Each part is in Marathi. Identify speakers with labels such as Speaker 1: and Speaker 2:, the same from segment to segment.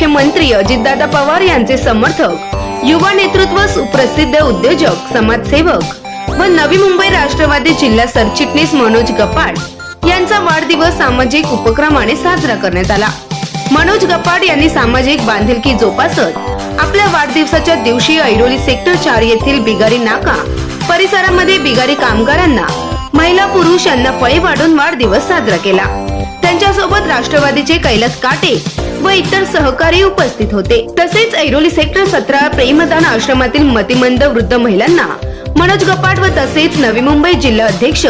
Speaker 1: मुख्यमंत्री अजितदादा पवार यांचे समर्थक युवा नेतृत्व सुप्रसिद्ध उद्योजक समाजसेवक व नवी मुंबई राष्ट्रवादी जिल्हा सरचिटणीस मनोज गपाड यांचा वाढदिवस सामाजिक उपक्रमाने साजरा करण्यात आला. मनोज गपाड यांनी सामाजिक बांधिलकी जोपासत आपल्या वाढदिवसाच्या दिवशी ऐरोली सेक्टर चार येथील बिगारी नाका परिसरामध्ये बिगारी कामगारांना महिला पुरुष यांना फळे वाढून वाढदिवस साजरा केला. त्यांच्यासोबत राष्ट्रवादीचे कैलास काटे व इतर सहकारी उपस्थित होते. तसेच ऐरोली सेक्टर सतरा प्रेमदान आश्रमातील मतिमंद वृद्ध महिलांना मनोज गपाट व तसेच नवी मुंबई जिल्हा अध्यक्ष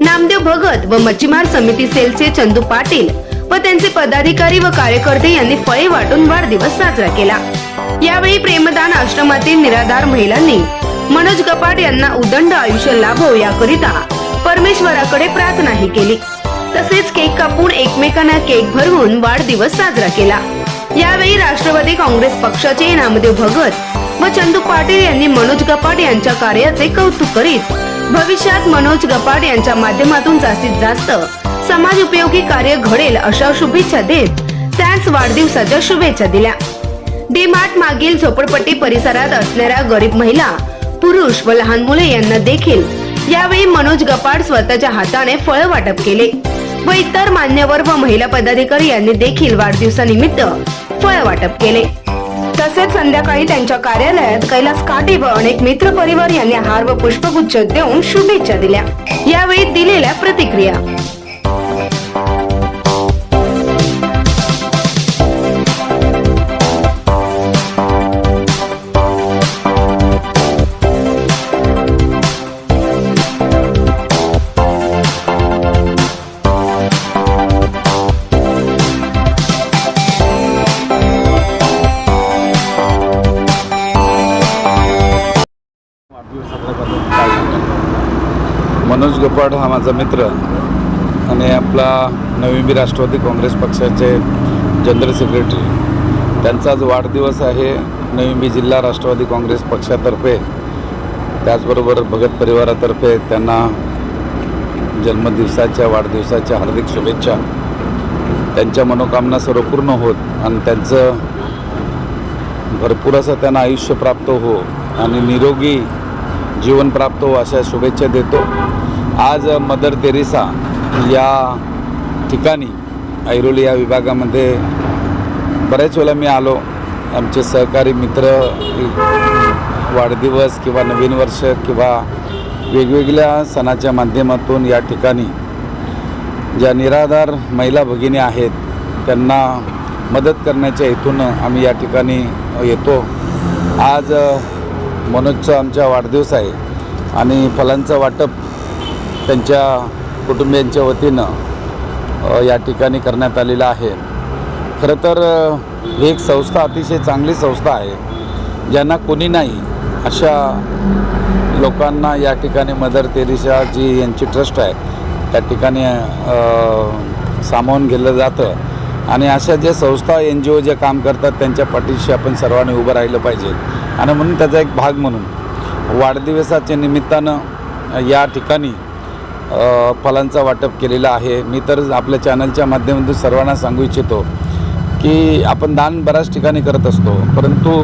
Speaker 1: नामदेव भगत व मच्छीमार समिती सेलचे चंदू पाटील व त्यांचे पदाधिकारी व कार्यकर्ते यांनी फळे वाटून वाढदिवस साजरा केला. यावेळी प्रेमदान आश्रमातील निराधार महिलांनी मनोज गपाट यांना उदंड आयुष्य लाभो याकरिता परमेश्वराकडे प्रार्थनाही केली. तसेच केक कापून एकमेकांना केक भरवून वाढदिवस साजरा केला. यावेळी राष्ट्रवादी काँग्रेस पक्षाचे नामदेव भगत व चंदू पाटील यांनी मनोज गपाट यांच्या कार्याचे कौतुक करीत भविष्यात मनोज गपाट यांच्या माध्यमातून जास्तीत जास्त समाज उपयोगी कार्य घडेल अशा शुभेच्छा देत त्याच वाढदिवसाच्या शुभेच्छा दिल्या. डीमार्ट मागील झोपडपट्टी परिसरात असणाऱ्या गरीब महिला पुरुष व लहान मुले यांना देखील यावेळी मनोज गपाड स्वतःच्या हाताने फळ वाटप केले. व इतर मान्यवर व महिला पदाधिकारी यांनी देखील वाढदिवसानिमित्त फळ वाटप केले. तसेच संध्याकाळी त्यांच्या कार्यालयात कैलास काटे व अनेक मित्र परिवार यांनी हार व पुष्पगुच्छ देऊन शुभेच्छा दिल्या. यावेळी दिलेल्या प्रतिक्रिया.
Speaker 2: मनोज हा माझा मित्र आणि आपला नवी राष्ट्रवादी काँग्रेस पक्षाचे जनरल सेक्रेटरी. त्यांचा आज वाढदिवस आहे नवी जिल्हा राष्ट्रवादी काँग्रेस पक्षातर्फे. त्याचबरोबर भगत परिवारातर्फे त्यांना जन्मदिवसाच्या वाढदिवसाच्या हार्दिक शुभेच्छा. त्यांच्या मनोकामना सर्व पूर्ण होत आणि त्यांचं भरपूर असं त्यांना आयुष्य प्राप्त हो आणि निरोगी जीवन प्राप्त हो अशा शुभेच्छा देतो. आज मदर तेरेसा या ठिकाणी ऐरोली या विभागामध्ये बऱ्याच वेळेला मी आलो. आमचे सहकारी मित्र वाढदिवस किंवा नवीन वर्ष किंवा वेगवेगळ्या सणाच्या माध्यमातून या ठिकाणी ज्या निराधार महिला भगिनी आहेत त्यांना मदत करण्याच्या हेतून आम्ही या ठिकाणी येतो. आज मनोजचा आमचा वाढदिवस आहे आणि फलांचं वाटप त्यांच्या कुटुंबियांच्या वतीनं या ठिकाणी करण्यात आलेलं आहे. खरं तर ही एक संस्था अतिशय चांगली संस्था आहे ज्यांना कोणी नाही अशा लोकांना या ठिकाणी मदर तेरेसा जी यांची ट्रस्ट आहे त्या ठिकाणी सामावून घेतलं जातं. आणि अशा ज्या संस्था एन जी ओ जे काम करतात त्यांच्या पाठीशी आपण सर्वांनी उभं राहिलं पाहिजे. आणि म्हणून त्याचा एक भाग म्हणून वाढदिवसाच्या निमित्तानं या ठिकाणी फळांचा वाटप केलेलं आहे. मी तर आपल्या चॅनलच्या माध्यमातून सर्वांना सांगू इच्छितो की आपण दान बऱ्याच ठिकाणी करत असतो. परंतु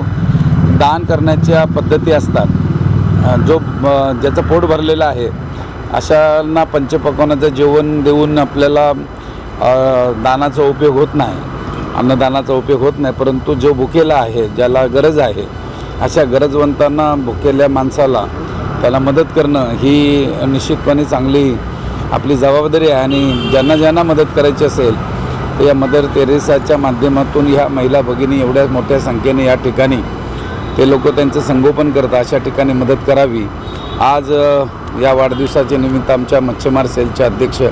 Speaker 2: दान करण्याच्या पद्धती असतात. जो ज्याचं पोट भरलेलं आहे अशांना पंचपक्वानाचं जेवण देऊन आपल्याला दानाचा उपयोग होत नाही. अन्नदानाचा उपयोग होत नाही. परंतु जो भुकेला आहे ज्याला गरज आहे अशा गरजवंतांना भुकेल्या माणसाला त्याला मदत करणं ही निश्चितपणे चांगली आपली जबाबदारी आहे आणि ज्यांना ज्यांना मदत करायची असेल तर या मदर तेरेसाच्या माध्यमातून ह्या महिला भगिनी एवढ्या मोठ्या संख्येने या ठिकाणी ते लोक त्यांचं संगोपन करतात अशा ठिकाणी मदत करावी. आज या वाढदिवसाच्या निमित्त आमच्या मच्छीमार सेलचे अध्यक्ष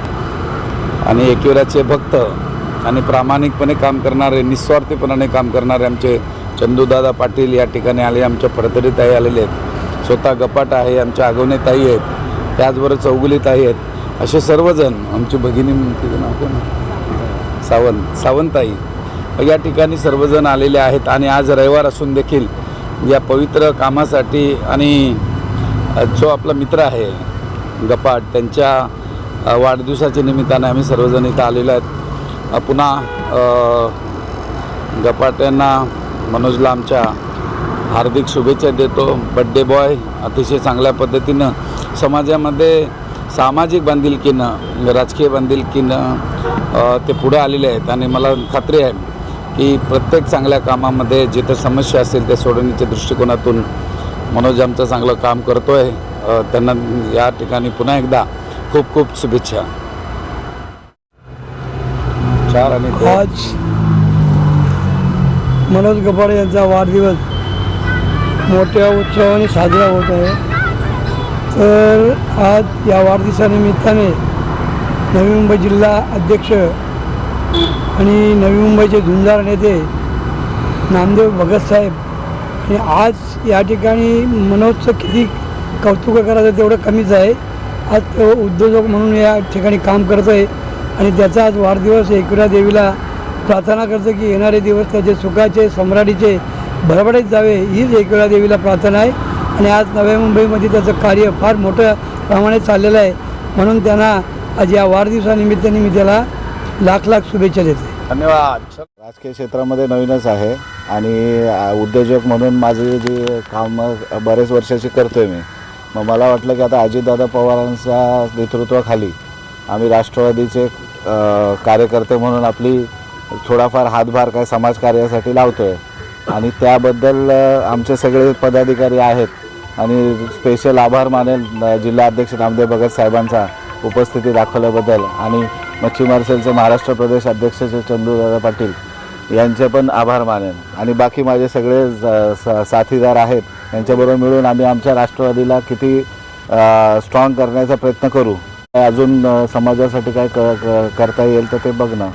Speaker 2: आणि एकविराचे भक्त आणि प्रामाणिकपणे काम करणारे निस्वार्थीपणाने काम करणारे आमचे चंदूदादा पाटील या ठिकाणी आले आमच्या फडतरीताई आलेले आहेत. स्वतः गपाट आहे आमच्या आगवणेताई आहेत त्याचबरोबर चौगुलीताई आहेत असे सर्वजण आमची भगिनी तिचं नाव कोण सावंत सावंताई या ठिकाणी सर्वजण आलेले आहेत आणि आज रविवार असून देखील या पवित्र कामासाठी आणि जो आपला मित्र आहे गपाट त्यांच्या वाढदिवसाच्या निमित्ताने आम्ही सर्वजण इथं आलेलो आहेत. पुन्हा गपाट्यांना मनोजला आमच्या हार्दिक शुभेच्छा देतो. बड्डे बॉय अतिशय चांगल्या पद्धतीनं समाजामध्ये सामाजिक बांधिलकीनं राजकीय बांधिलकीनं ते पुढे आलेले आहेत. आणि मला खात्री आहे की प्रत्येक चांगल्या कामामध्ये जिथं समस्या असेल त्या सोडवण्याच्या दृष्टिकोनातून मनोज आमचं चांगलं काम करतो आहे त्यांना या ठिकाणी पुन्हा एकदा खूप खूप शुभेच्छा. चार आणि
Speaker 3: आज मनोज गपाडे यांचा वाढदिवस. मोठ्या उत्सवाने साजरा होत आहे. तर आज या वाढदिवसानिमित्ताने नवी मुंबई जिल्हा अध्यक्ष आणि नवी मुंबईचे झुंजार नेते नामदेव भगतसाहेब आणि आज या ठिकाणी मनोजचं किती कौतुक करायचं तेवढं कमीच आहे. आज तो उद्योजक म्हणून या ठिकाणी काम करत आहे आणि त्याचा आज वाढदिवस एकविरा देवीला प्रार्थना करतो की येणारे दिवस त्याचे सुखाचे सम्राटीचे भरभराटीत जावे हीच एकविरा देवीला प्रार्थना आहे. आणि आज नव्या मुंबईमध्ये त्याचं कार्य फार मोठ्या प्रमाणात चाललेलं आहे. म्हणून त्यांना आज या वाढदिवसानिमित्ताने मी त्याला लाख लाख शुभेच्छा देते.
Speaker 2: धन्यवाद.
Speaker 4: राजकीय क्षेत्रामध्ये नवीनच आहे आणि उद्योजक म्हणून माझे जे काम बरेच वर्षाची करतो आहे मी. मग मला वाटलं की आता अजितदादा पवारांच्या नेतृत्वाखाली आम्ही राष्ट्रवादीचे कार्यकर्ते म्हणून आपली थोडाफार हातभार काय समाजकार्यासाठी लावतो आहे आणि त्याबद्दल आमचे सगळे पदाधिकारी आहेत. आणि स्पेशल आभार मानेल जिल्हा अध्यक्ष रामदेव भगत साहेबांचा उपस्थिती दाखवल्याबद्दल. आणि मच्छीमार सेलचे महाराष्ट्र प्रदेश अध्यक्ष चंदूदादा पाटील यांचे पण आभार मानेन. आणि बाकी माझे सगळे साथीदार आहेत. यांच्याबरोबर मिळून आम्ही आमच्या राष्ट्रवादीला किती स्ट्रॉंग करण्याचा प्रयत्न करू. अजून समाजासाठी काय क क- करता येईल तर ते बघणं.